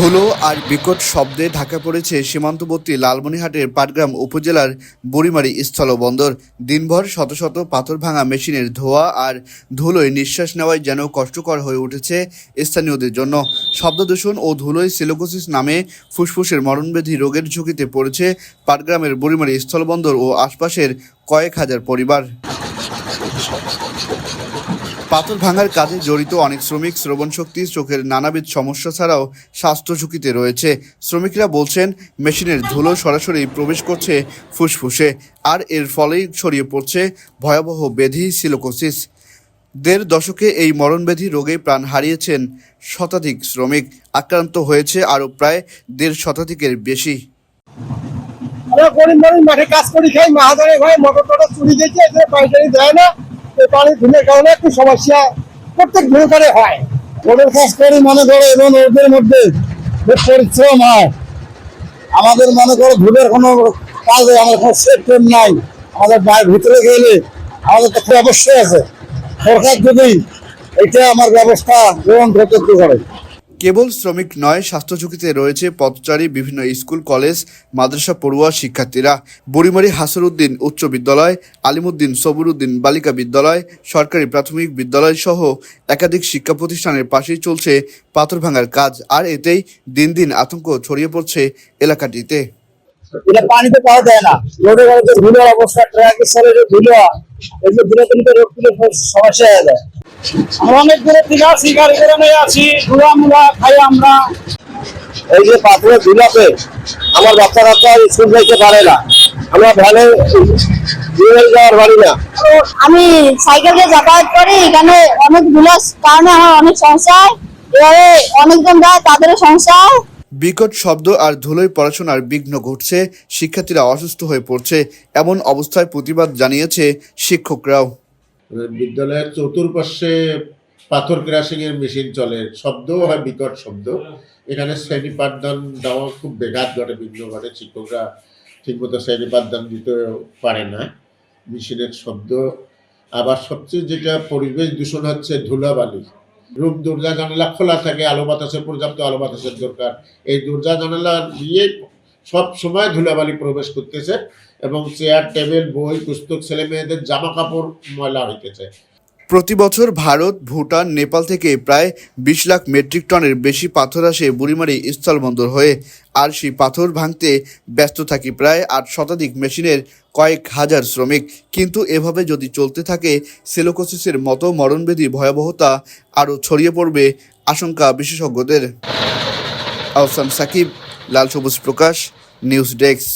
ধুলো আর বিকট শব্দে ঢাকা পড়েছে সীমান্তবর্তী লালমনিহাটের পাটগ্রাম উপজেলার বুড়িমারি স্থলবন্দর। দিনভর শত শত পাথর ভাঙা মেশিনের ধোয়া আর ধুলোয় নিঃশ্বাস নেওয়ায় যেন কষ্টকর হয়ে উঠেছে স্থানীয়দের জন্য। শব্দদূষণ ও ধুলোয় সিলোকোসিস নামে ফুসফুসের মরণব্যাধি রোগের ঝুঁকিতে পড়েছে পাটগ্রামের বুড়িমারি স্থলবন্দর ও আশপাশের কয়েক হাজার পরিবার। পাথর ভাঙার কাজে জড়িত অনেক শ্রমিক শ্রবণ শক্তি চোখের নানাবিধ সমস্যা ছাড়াও স্বাস্থ্য ঝুঁকিতে রয়েছে। শ্রমিকরা বলছেন, মেশিনের ধুলো সরাসরি প্রবেশ করছে ফুসফুসে, আর এর ফলেই ছড়িয়ে পড়ছে ভয়াবহ ব্যাধি সিলোকোসিস। দেড় দশকে এই মরণব্যাধি রোগে প্রাণ হারিয়েছেন শতাধিক শ্রমিক। আক্রান্ত হয়েছে আরও প্রায় দেড় শতাধিকের বেশি। আমরা গরিব মাঠে কাজ করি খাই মাহাদারে ভাই মোটর টোটর চুরি দিয়েছে পাইকারি দেয় না। পানি ধুলের কারণে একটু সমস্যা প্রত্যেক ভূমিকারে হয়। ওদের কাজ করি মনে করো এবং ওদের মধ্যে পরিশ্রম হয়। আমাদের মনে করো ধুলের কোনো কাজে আমাদের কোনো সেফটেন নাই। আমাদের মায়ের ভিতরে গেলে আমাদের তো অবশ্যই আছে। সরকার যদি এটা আমার ব্যবস্থা গ্রহণ করতে করে। কেবল শ্রমিক নয় স্বাস্থ্য ঝুঁকিতে রয়েছে পথচারী, বিভিন্ন স্কুল, কলেজ, মাদ্রাসা, পড়ুয়া শিক্ষার্থীরা। বুড়িমারি হাসরুদ্দিন উচ্চ বিদ্যালয়, আলিমুদ্দিন সবুরুদ্দিন বালিকা বিদ্যালয়, সরকারি প্রাথমিক বিদ্যালয় সহ একাধিক শিক্ষা প্রতিষ্ঠানের পাশেই চলছে পাথর ভাঙার কাজ, আর এতেই দিন দিন আতঙ্ক ছড়িয়ে পড়ছে এলাকাটিতে। যায় না। অবস্থা সমস্যা হয়ে যায় অনেক দূরে থেকে আসি গাড়ি করে নিয়ে আসি ধুলা মুলা খাই আমরা। এই যে আমার বাচ্চা কাচ্চা স্কুল যাইতে পারে না। আমরা ভ্যানে যাওয়ার পারি না। আমি সাইকেল দিয়ে যাতায়াত করি এখানে অনেক ধুলার কারণে আমার অনেক সমস্যা হয় এভাবে অনেকজন যায় তাদেরও সমস্যা হয় বিকট শব্দ আর ধুলোয় পড়াশোনার বিঘ্ন ঘটছে শিক্ষার্থীরা অসুস্থ হয়ে পড়ছে এমন অবস্থায় প্রতিবাদ জানিয়েছে শিক্ষকরাও। বিদ্যালয়ের চতুর্পাশে পাথর ক্রাশিং এর মেশিন চলে। শব্দও হয়, বিকট শব্দ। এখানে শ্রেণি পাঠদান দেওয়া খুব বেঘাত ঘটে বিঘ্ন ঘটে শিক্ষকরা ঠিকমতো শ্রেণি পাঠদান দিতে পারে না। মেশিনের শব্দ। আবার সবচেয়ে যেটা পরিবেশ দূষণ হচ্ছে ধুলাবালি। রুম, দরজা, জানালা খোলা থাকে, আলো বাতাসের পর্যাপ্ত আলো বাতাসের দরকার। এই দরজা, জানালা দিয়ে সব সময় ধুলাবালি প্রবেশ করতেছে এবং চেয়ার টেবিল বই, পুস্তক, ছেলে মেয়েদের জামা কাপড় ময়লা হইতেছে। প্রতি বছর ভারত, ভুটান, নেপাল থেকে প্রায় বিশ লাখ মেট্রিক টনের বেশি পাথর আসে বুড়িমারি স্থলবন্দর হয়ে। আর সেই পাথর ভাঙতে ব্যস্ত থাকি প্রায় আট শতাধিক মেশিনের কয়েক হাজার শ্রমিক। কিন্তু এভাবে যদি চলতে থাকে, সেলোকোসিসের মতো মরণবেদী ভয়াবহতা আরও ছড়িয়ে পড়বে আশঙ্কা বিশেষজ্ঞদের। আহসান সাকিব লাল সবুজ প্রকাশ নিউজ ডেস্ক